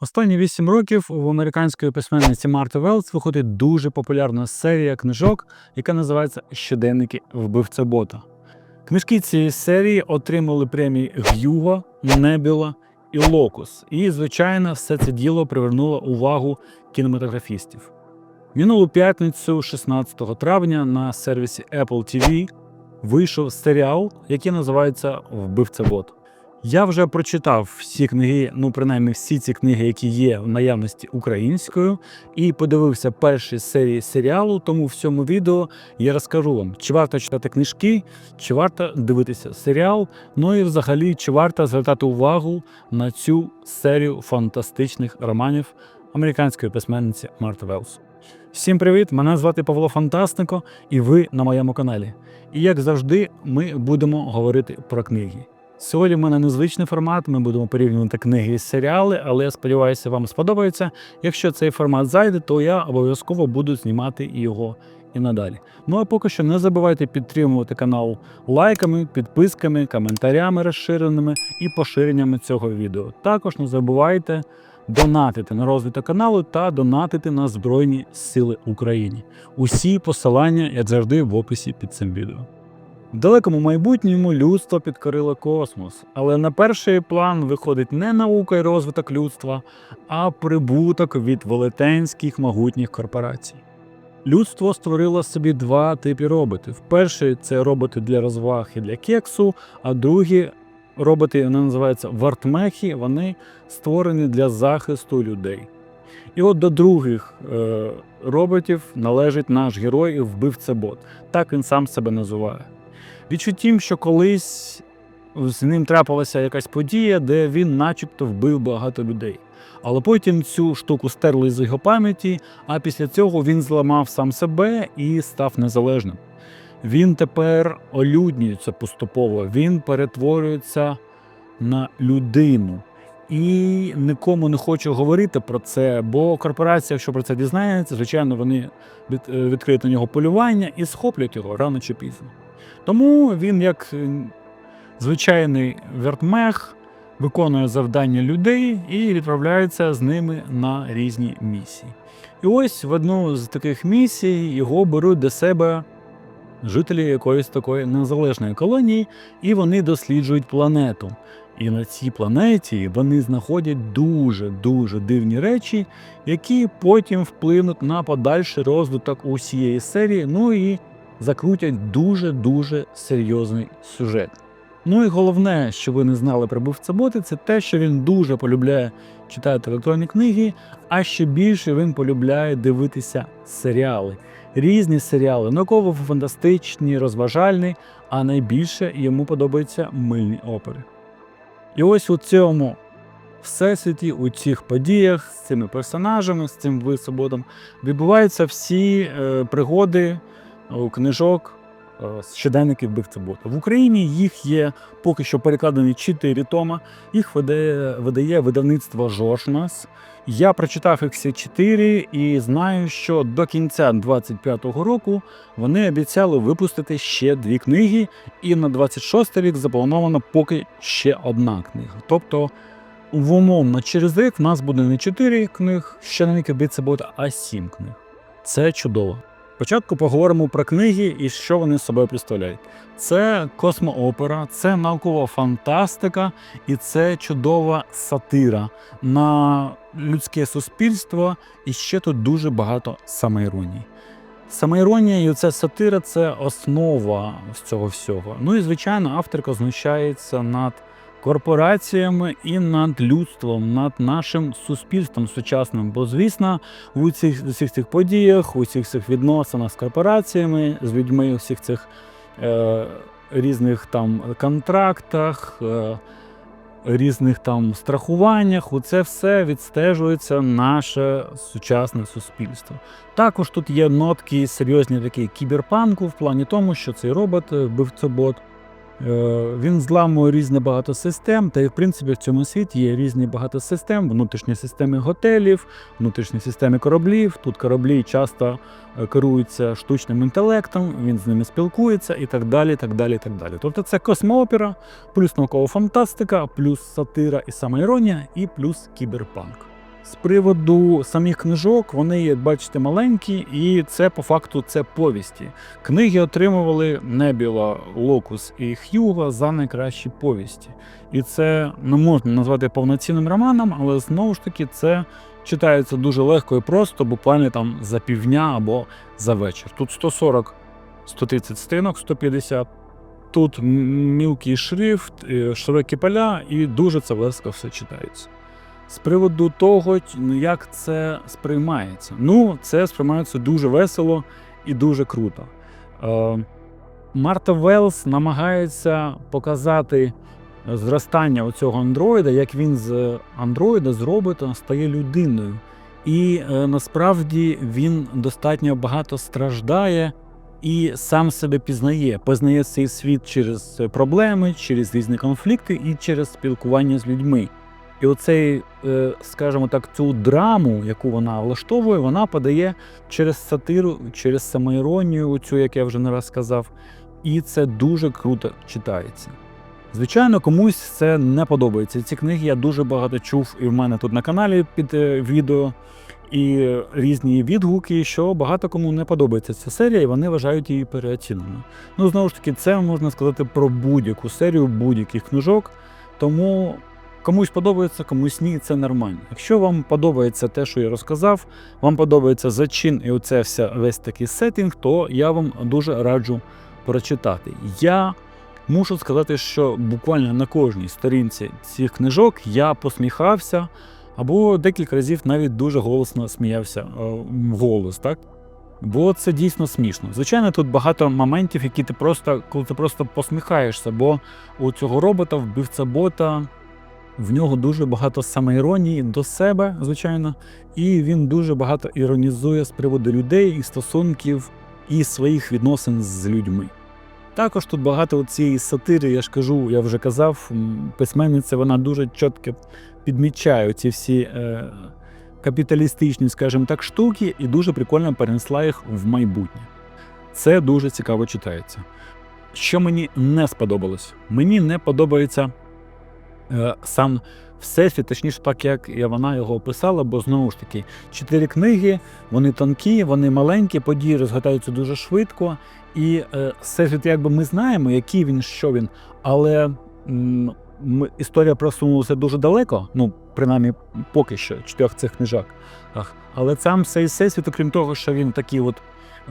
Останні вісім років у американської письменниці Марти Велс виходить дуже популярна серія книжок, яка називається Щоденники вбивця бота. Книжки цієї серії отримали премії Г'юга, Небіла і Локус. І, звичайно, все це діло привернуло увагу кінематографістів. Минулу п'ятницю, 16 травня, на сервісі Apple TV вийшов серіал, який називається Вбивця бот. Я вже прочитав всі книги, ну принаймні всі ці книги, які є в наявності українською, і подивився перші серії серіалу. Тому в цьому відео я розкажу вам, чи варто читати книжки, чи варто дивитися серіал. Ну і взагалі, чи варто звертати увагу на цю серію фантастичних романів американської письменниці Марти Велс. Всім привіт! Мене звати Павло Фантастико, і ви на моєму каналі. І як завжди, ми будемо говорити про книги. Сьогодні в мене незвичний формат. Ми будемо порівнювати книги і серіали, але я сподіваюся, вам сподобається. Якщо цей формат зайде, то я обов'язково буду знімати його і надалі. Ну а поки що не забувайте підтримувати канал лайками, підписками, коментарями розширеними і поширеннями цього відео. Також не забувайте донатити на розвиток каналу та донатити на Збройні Сили України. Усі посилання, як завжди, в описі під цим відео. В далекому майбутньому людство підкорило космос, але на перший план виходить не наука і розвиток людства, а прибуток від велетенських могутніх корпорацій. Людство створило собі два типи роботів. Перший це роботи для розваг і для кексу, а другі роботи вони називаються вартмехи, вони створені для захисту людей. І от до других е, роботів належить наш герой і вбивця бот. Так він сам себе називає. Відчуттім, що колись з ним трапилася якась подія, де він начебто вбив багато людей. Але потім цю штуку стерли з його пам'яті, а після цього він зламав сам себе і став незалежним. Він тепер олюднюється поступово, він перетворюється на людину. І нікому не хочу говорити про це, бо корпорація, якщо про це дізнається, звичайно, вони е, відкриють на нього полювання і схоплять його рано чи пізно. Тому він, як е, звичайний вертмех, виконує завдання людей і відправляється з ними на різні місії. І ось в одну з таких місій його беруть до себе жителі якоїсь такої незалежної колонії, і вони досліджують планету. І на цій планеті вони знаходять дуже-дуже дивні речі, які потім вплинуть на подальший розвиток усієї серії, ну і закрутять дуже-дуже серйозний сюжет. Ну і головне, що ви не знали про Бивця Боти, це те, що він дуже полюбляє читати електронні книги, а ще більше він полюбляє дивитися серіали. Різні серіали, науково-фантастичні, розважальні, а найбільше йому подобаються мильні опери. І ось у цьому всесвіті, у цих подіях, з цими персонажами, з цим висоботом, відбуваються всі е, пригоди книжок е, щоденників вбивця. В Україні їх є поки що перекладені 4 тома. Їх видає, видає видавництво Жошнас. Я прочитав їх всі 4 і знаю, що до кінця 25-го року вони обіцяли випустити ще дві книги, і на 26 рік заплановано поки ще одна книга. Тобто, умовно, через рік в нас буде не 4 книг щоденників вбивця бота, а 7 книг. Це чудово. Спочатку поговоримо про книги і що вони собою представляють. Це космоопера, це наукова фантастика і це чудова сатира на людське суспільство, і ще тут дуже багато самоіронії. Самоіронія і ця сатира це основа з цього всього. Ну і звичайно, авторка знущається над корпораціями і над людством, над нашим суспільством сучасним. Бо, звісно, в усіх, усіх цих подіях, у всіх цих відносинах з корпораціями, з людьми, у всіх цих е, різних там контрактах. Е, Різних там страхуваннях, у це все відстежується наше сучасне суспільство. Також тут є нотки серйозні такі кіберпанку в плані тому, що цей робот, вбивцобот, Е, Він зламує різне багато систем, та й в принципі в цьому світі є різні багато систем, внутрішні системи готелів, внутрішні системи кораблів. Тут кораблі часто е, керуються штучним інтелектом, він з ними спілкується і так далі. так далі, так далі. Тобто це космоопера, плюс наукова фантастика, плюс сатира і самоіронія, і плюс кіберпанк. З приводу самих книжок, вони, бачите, маленькі, і це по факту це повісті. Книги отримували Небіла, Локус і Х'юга за найкращі повісті. І це не можна назвати повноцінним романом, але знову ж таки це читається дуже легко і просто, буквально там за півдня або за вечір. Тут 140, 130 стінок, 150. Тут мілкий шрифт, е, широкі поля, і дуже це легко все читається. З приводу того, ну, як це сприймається. Ну, це сприймається дуже весело і дуже круто. Е, Марта Велс намагається показати зростання оцього андроїда, як він з андроїда, з робота стає людиною. І е, насправді він достатньо багато страждає і сам себе пізнає. Познає цей світ через проблеми, через різні конфлікти і через спілкування з людьми. І оцей, е, скажімо так, цю драму, яку вона влаштовує, вона подає через сатиру, через самоіронію, оцю, як я вже не раз сказав. І це дуже круто читається. Звичайно, комусь це не подобається. Ці книги я дуже багато чув і в мене тут на каналі під е, відео, і різні відгуки, що багато кому не подобається ця серія, і вони вважають її переоціненою. Ну, знову ж таки, це можна сказати про будь-яку серію будь-яких книжок. Тому комусь подобається, комусь ні, це нормально. Якщо вам подобається те, що я розказав, вам подобається зачин і оце вся весь такий сеттинг, то я вам дуже раджу прочитати. Я мушу сказати, що буквально на кожній сторінці цих книжок я посміхався, або декілька разів навіть дуже голосно сміявся е, вголос, так? Бо це дійсно смішно. Звичайно, тут багато моментів, які ти просто, коли ти просто посміхаєшся, бо у цього робота, вбивця бота, в нього дуже багато самоіронії до себе, звичайно, і він дуже багато іронізує з приводу людей і стосунків і своїх відносин з людьми. Також тут багато цієї сатири, я ж кажу, я вже казав, письменниця вона дуже чітко підмічає ці всі е, капіталістичні, скажімо так, штуки, і дуже прикольно перенесла їх в майбутнє. Це дуже цікаво читається. Що мені не сподобалось? Мені не подобається сам всесвіт, точніше, так як вона його описала, бо знову ж таки, чотири книги, вони тонкі, вони маленькі, події розгадаються дуже швидко. І е, всесвіт, якби ми знаємо, який він, що він, але ми, історія просунулася дуже далеко, ну, принаймні, поки що, чотирьох цих книжок. Але сам цей всесвіт, окрім того, що він такий от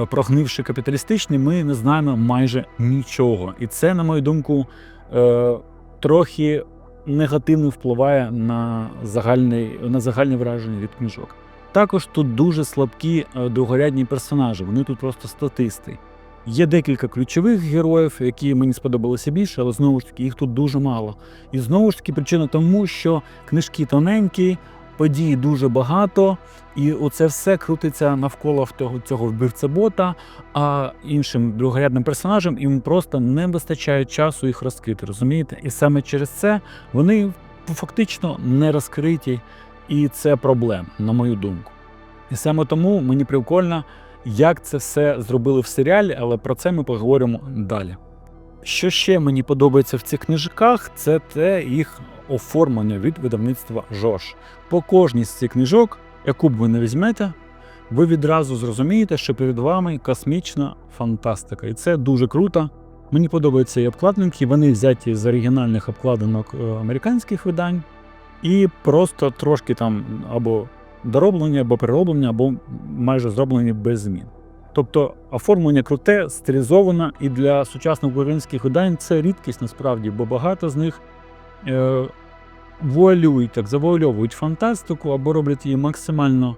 е, прогнивший капіталістичний, ми не знаємо майже нічого. І це, на мою думку, е, трохи негативно впливає на, загальний, на загальне враження від книжок. Також тут дуже слабкі е, другорядні персонажі, вони тут просто статисти. Є декілька ключових героїв, які мені сподобалися більше, але знову ж таки їх тут дуже мало. І знову ж таки причина тому, що книжки тоненькі, подій дуже багато, і оце все крутиться навколо цього вбивця бота, а іншим другорядним персонажам їм просто не вистачає часу їх розкрити, розумієте? І саме через це вони фактично не розкриті, і це проблема, на мою думку. І саме тому мені прикольно, як це все зробили в серіалі, але про це ми поговоримо далі. Що ще мені подобається в цих книжках, це те їх оформлення від видавництва Жош. По кожній з цих книжок, яку б ви не візьмете, ви відразу зрозумієте, що перед вами космічна фантастика. І це дуже круто. Мені подобаються і обкладинки, вони взяті з оригінальних обкладинок е, американських видань, і просто трошки там або дороблені, або перероблені, або майже зроблені без змін. Тобто оформлення круте, стилізоване, і для сучасних українських видань це рідкість насправді, бо багато з них е, вуалюють, так, завуальовують фантастику або роблять її максимально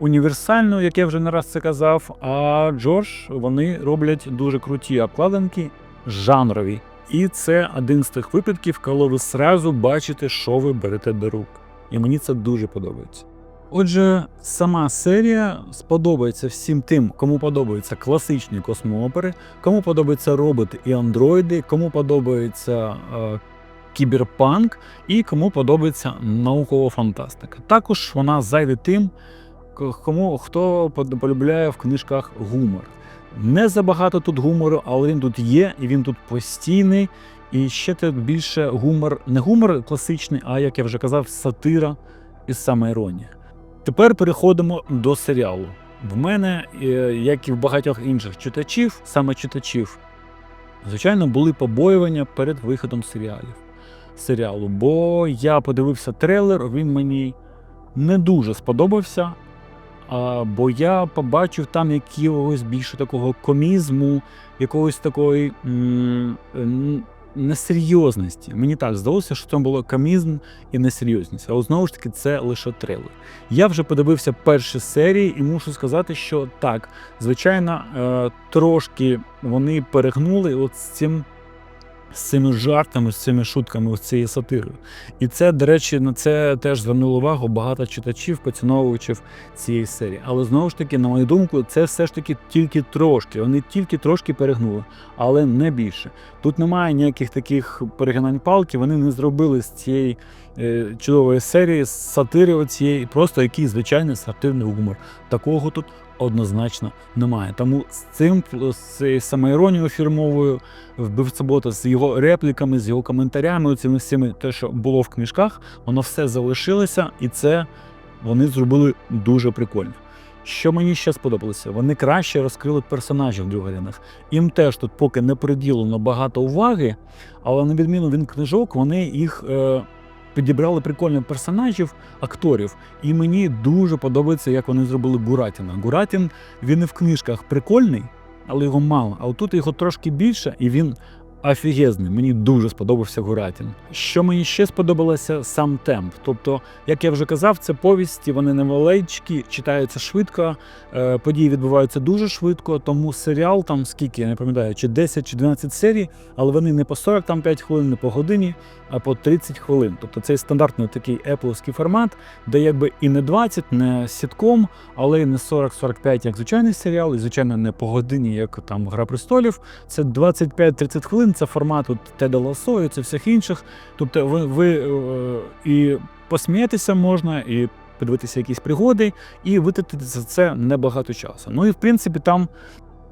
універсальною, як я вже не раз це казав. А Джордж вони роблять дуже круті обкладинки, жанрові. І це один з тих випадків, коли ви зразу бачите, що ви берете до рук. І мені це дуже подобається. Отже, сама серія сподобається всім тим, кому подобаються класичні космоопери, кому подобаються роботи і андроїди, кому подобається е, кіберпанк і кому подобається наукова фантастика. Також вона зайде тим, кому хто полюбляє в книжках гумор. Не забагато тут гумору, але він тут є, і він тут постійний. І ще тут більше гумор, не гумор класичний, а як я вже казав, сатира і самоіронія. Тепер переходимо до серіалу. В мене, е, як і в багатьох інших читачів, саме читачів, звичайно, були побоювання перед виходом серіалів. серіалу. Бо я подивився трейлер, він мені не дуже сподобався. Бо я побачив там якогось більше такого комізму, якогось такої н- несерйозності. Мені так здалося, що там було комізм і несерйозність. Але знову ж таки, це лише трейлер. Я вже подивився перші серії і мушу сказати, що так, звичайно, е, трошки вони перегнули от з цим. З цими жартами, з цими шутками, з цією сатирою. І це, до речі, на це теж звернуло увагу багато читачів, поціновувачів цієї серії. Але знову ж таки, на мою думку, це все ж таки тільки трошки. Вони тільки трошки перегнули, але не більше. Тут немає ніяких таких перегинань палки. Вони не зробили з цієї е, чудової серії сатири оцієї, просто який звичайний сатирний гумор. Такого тут однозначно немає. Тому з цим з самоіронією фірмовою вбивцебота з його репліками, з його коментарями, цими всіми, те, що було в книжках, воно все залишилося, і це вони зробили дуже прикольно. Що мені ще сподобалося, вони краще розкрили персонажів в другорядних. Їм теж тут поки не приділено багато уваги, але на відміну від книжок, вони їх е, підібрали прикольних персонажів, акторів. І мені дуже подобається, як вони зробили Буратіна. Буратін він і в книжках прикольний, але його мало. А тут його трошки більше, і він офігезний. Мені дуже сподобався Гуратін. Що мені ще сподобалося, сам темп. Тобто, як я вже казав, це повісті, вони невеличкі, читаються швидко, е, події відбуваються дуже швидко, тому серіал там скільки, я не пам'ятаю, чи 10 чи 12 серій, але вони не по 40 там 5 хвилин, не по годині, по 30 хвилин. Тобто цей стандартний такий епловський формат, де якби і не 20, не сітком, але і не 40-45, як звичайний серіал, і звичайно не по годині, як там Гра престолів. Це 25-30 хвилин, це формат от Теда Ласо і це всіх інших. Тобто ви, ви е, і посміятися можна, і подивитися якісь пригоди, і витратити за це небагато часу. Ну і в принципі там.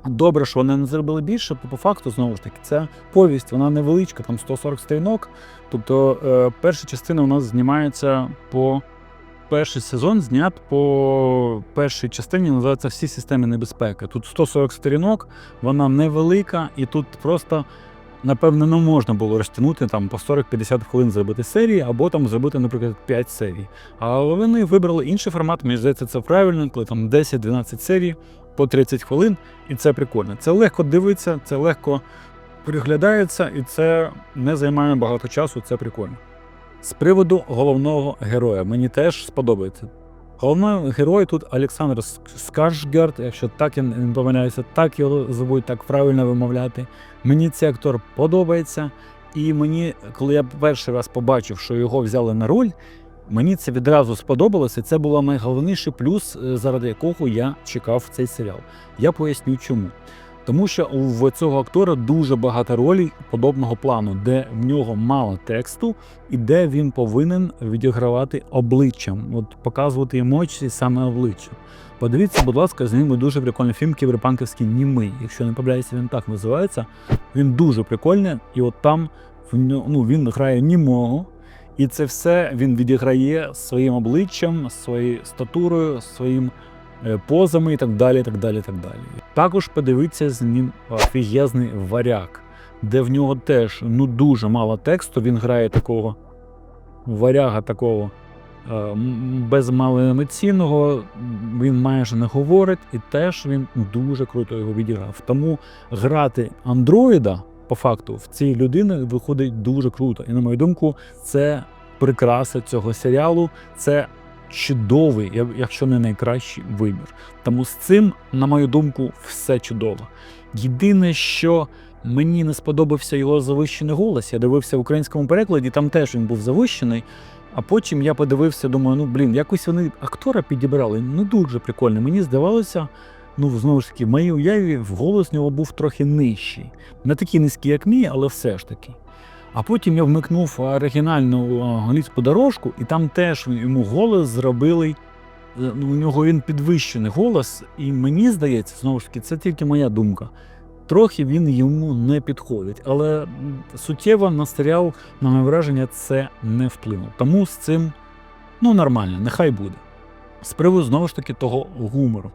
Добре, що вони не зробили більше, бо по факту, знову ж таки, це повість, вона невеличка, там 140 сторінок. Тобто е, перша частина у нас знімається по перший сезон знят по першій частині, називається всі системи небезпеки. Тут 140 сторінок, вона невелика, і тут просто. Напевно, не можна було розтягнути там по 40-50 хвилин зробити серії, або там зробити, наприклад, 5 серій. Але вони вибрали інший формат. Мені здається, це правильно, коли там 10-12 серій по 30 хвилин, і це прикольно. Це легко дивиться, це легко приглядається, і це не займає багато часу. Це прикольно. З приводу головного героя мені теж сподобається. Головний герой тут Олександр Ск- якщо так я не помиляюся, так його звуть, так правильно вимовляти. Мені цей актор подобається. І мені, коли я перший раз побачив, що його взяли на роль, мені це відразу сподобалося. Це був найголовніший плюс, е, заради якого я чекав цей серіал. Я поясню чому. Тому що у цього актора дуже багато ролей подобного плану, де в нього мало тексту, і де він повинен відігравати обличчям, от показувати емоції саме обличчям. Подивіться, будь ласка, з ними дуже прикольний фільм Кіберпанківський Німий. Якщо не помиляюся, він так називається. Він дуже прикольний, і от там ну, він грає німого, і це все він відіграє своїм обличчям, своєю статурою, своїм е, позами і так далі. так далі, так далі. Також подивіться з ним офігезний варяг, де в нього теж ну дуже мало тексту. Він грає такого варяга, такого е, безмалоемоційного, він майже не говорить, і теж він дуже круто його відіграв. Тому грати андроїда по факту в цій людини виходить дуже круто. І на мою думку, це прикраса цього серіалу. Це чудовий, якщо не найкращий вибір. Тому з цим, на мою думку, все чудово. Єдине, що мені не сподобався його завищений голос. Я дивився в українському перекладі, там теж він був завищений. А потім я подивився, думаю, ну блін, якось вони актора підібрали. Ну дуже прикольно. Мені здавалося, ну знову ж таки, в моїй уяві в голос нього був трохи нижчий. Не такий низький, як мій, але все ж таки. А потім я вмикнув оригінальну англійську дорожку, і там теж йому голос зробили. е, Ну, у нього він підвищений голос, і мені здається, знову ж таки, це тільки моя думка. Трохи він йому не підходить, але суттєво на серіал, на моє враження, це не вплинуло. Тому з цим Ну, нормально, нехай буде. З приводу знову ж таки того гумору.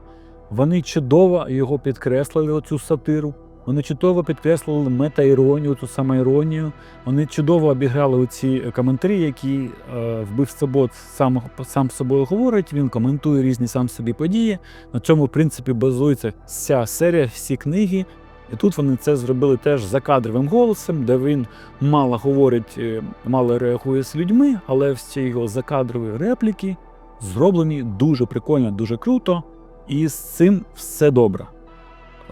Вони чудово його підкреслили, оцю сатиру. Вони чудово підкреслили мета-іронію, ту самоіронію. Вони чудово обіграли оці коментарі, які е, вбивця бот сам, сам собою говорить. Він коментує різні сам собі події. На цьому, в принципі, базується вся серія, всі книги. І тут вони це зробили теж за кадровим голосом, де він мало говорить, е, мало реагує з людьми, але всі його закадрові репліки зроблені дуже прикольно, дуже круто. І з цим все добре.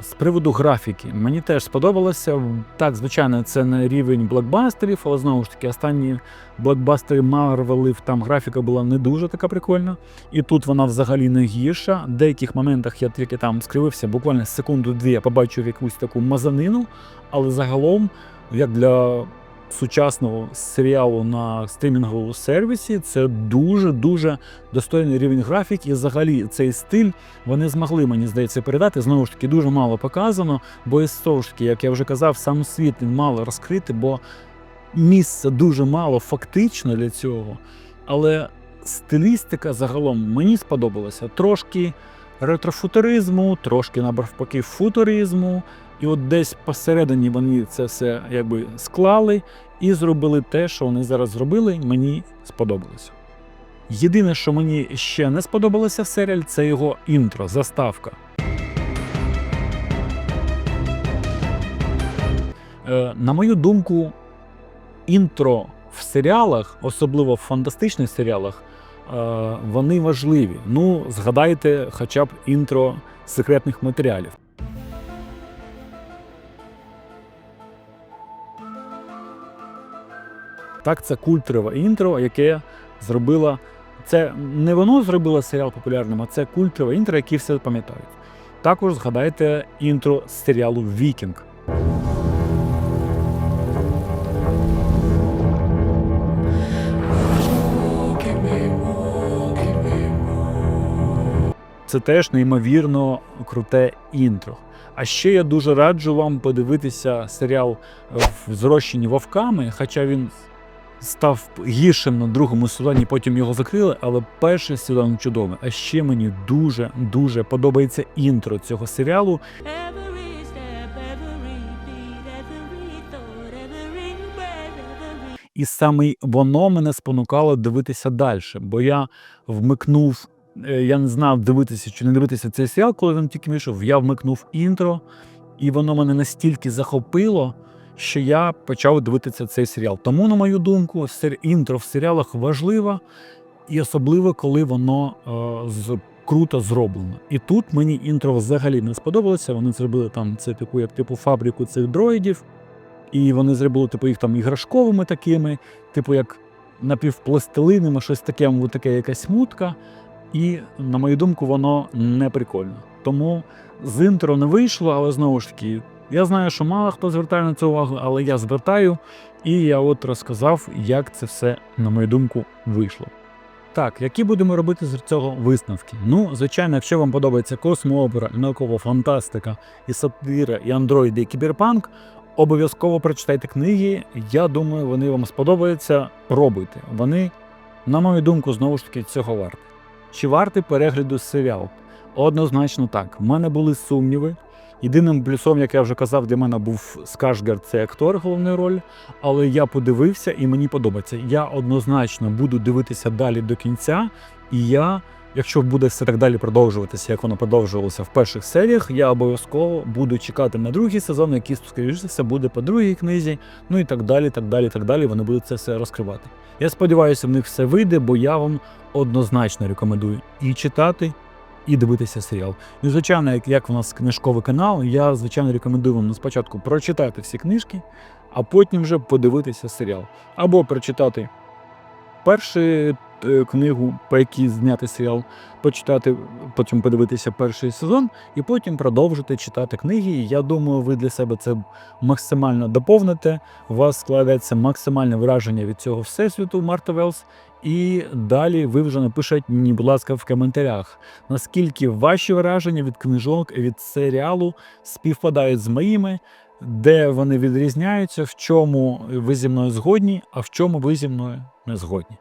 З приводу графіки, мені теж сподобалося. Так, звичайно, це не рівень блокбастерів, але знову ж таки, останні блокбастери Марвелів, там графіка була не дуже така прикольна. І тут вона взагалі не гірша. В деяких моментах я тільки там скривився, буквально секунду-дві я побачив якусь таку мазанину, але загалом, як для сучасного серіалу на стрімінговому сервісі, це дуже-дуже достойний рівень графік. І взагалі цей стиль вони змогли, мені здається, передати. Знову ж таки, дуже мало показано, бо і знову ж таки, як я вже казав, сам світ він мало розкрити, бо місця дуже мало фактично для цього. Але стилістика загалом мені сподобалася. Трошки ретрофутуризму, трошки навпаки футуризму. І от десь посередині вони це все якби склали і зробили те, що вони зараз зробили. Мені сподобалося. Єдине, що мені ще не сподобалося в серіалі, це його інтро, заставка. Е, на мою думку, інтро в серіалах, особливо в фантастичних серіалах, е, вони важливі. Ну, згадайте хоча б інтро секретних матеріалів. Так, це культове інтро, яке зробило. Це не воно зробило серіал популярним, а це культове інтро, яке все пам'ятають. Також згадайте інтро з серіалу Вікінг. Це теж неймовірно круте інтро. А ще я дуже раджу вам подивитися серіал в зрощені вовками, хоча він став гіршим на другому сезоні, потім його закрили, але перший сезон чудовий. А ще мені дуже дуже подобається інтро цього серіалу. І саме воно мене спонукало дивитися далі, бо я вмикнув. е, Я не знав, дивитися чи не дивитися цей серіал, коли він тільки вийшов. Я вмикнув інтро, і воно мене настільки захопило, що я почав дивитися цей серіал. Тому, на мою думку, інтро в серіалах важливо, і особливо, коли воно е, з, круто зроблено. І тут мені інтро взагалі не сподобалося. Вони зробили там це типу як типу фабрику цих дроїдів, і вони зробили типу їх там іграшковими такими, типу як напівпластилинами, щось таке, мов таке якась мутка. І, на мою думку, воно не прикольно. Тому з інтро не вийшло, але знову ж таки, я знаю, що мало хто звертає на це увагу, але я звертаю, і я от розказав, як це все, на мою думку, вийшло. Так, які будемо робити з цього висновки? Ну, звичайно, якщо вам подобається космоопера, наукова фантастика, і сатира, і андроїди, і кіберпанк, обов'язково прочитайте книги. Я думаю, вони вам сподобаються. Пробуйте. Вони, на мою думку, знову ж таки цього варті. Чи вартий перегляду серіал? Однозначно так. В мене були сумніви. Єдиним плюсом, як я вже казав, для мене був Скашгард, це актор головної роль. Але я подивився і мені подобається. Я однозначно буду дивитися далі до кінця. І я, якщо буде все так далі продовжуватися, як воно продовжувалося в перших серіях, я обов'язково буду чекати на другий сезон, який, скоріш за все, буде по другій книзі. Ну і так далі, так далі, так далі. Вони будуть це все розкривати. Я сподіваюся, в них все вийде, бо я вам однозначно рекомендую і читати, і дивитися серіал. І, звичайно, як, у нас книжковий канал, я звичайно рекомендую вам спочатку прочитати всі книжки, а потім вже подивитися серіал. Або прочитати першу е, книгу, по якій знятий серіал, почитати, потім подивитися перший сезон, і потім продовжити читати книги. Я думаю, ви для себе це максимально доповните. У вас складається максимальне враження від цього всесвіту Марта Велс. І далі ви вже напишіть мені, будь ласка, в коментарях, наскільки ваші враження від книжок, від серіалу співпадають з моїми, де вони відрізняються, в чому ви зі мною згодні, а в чому ви зі мною не згодні.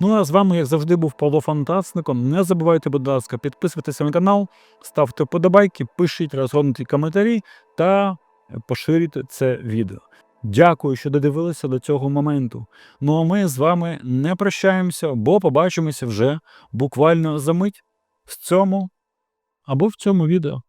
Ну а з вами, як завжди, був Павло Фантастиком. Не забувайте, будь ласка, підписуватися на канал, ставте вподобайки, пишіть розгорнуті коментарі та поширюйте це відео. Дякую, що додивилися до цього моменту. Ну а ми з вами не прощаємося, бо побачимося вже буквально за мить в цьому або в цьому відео.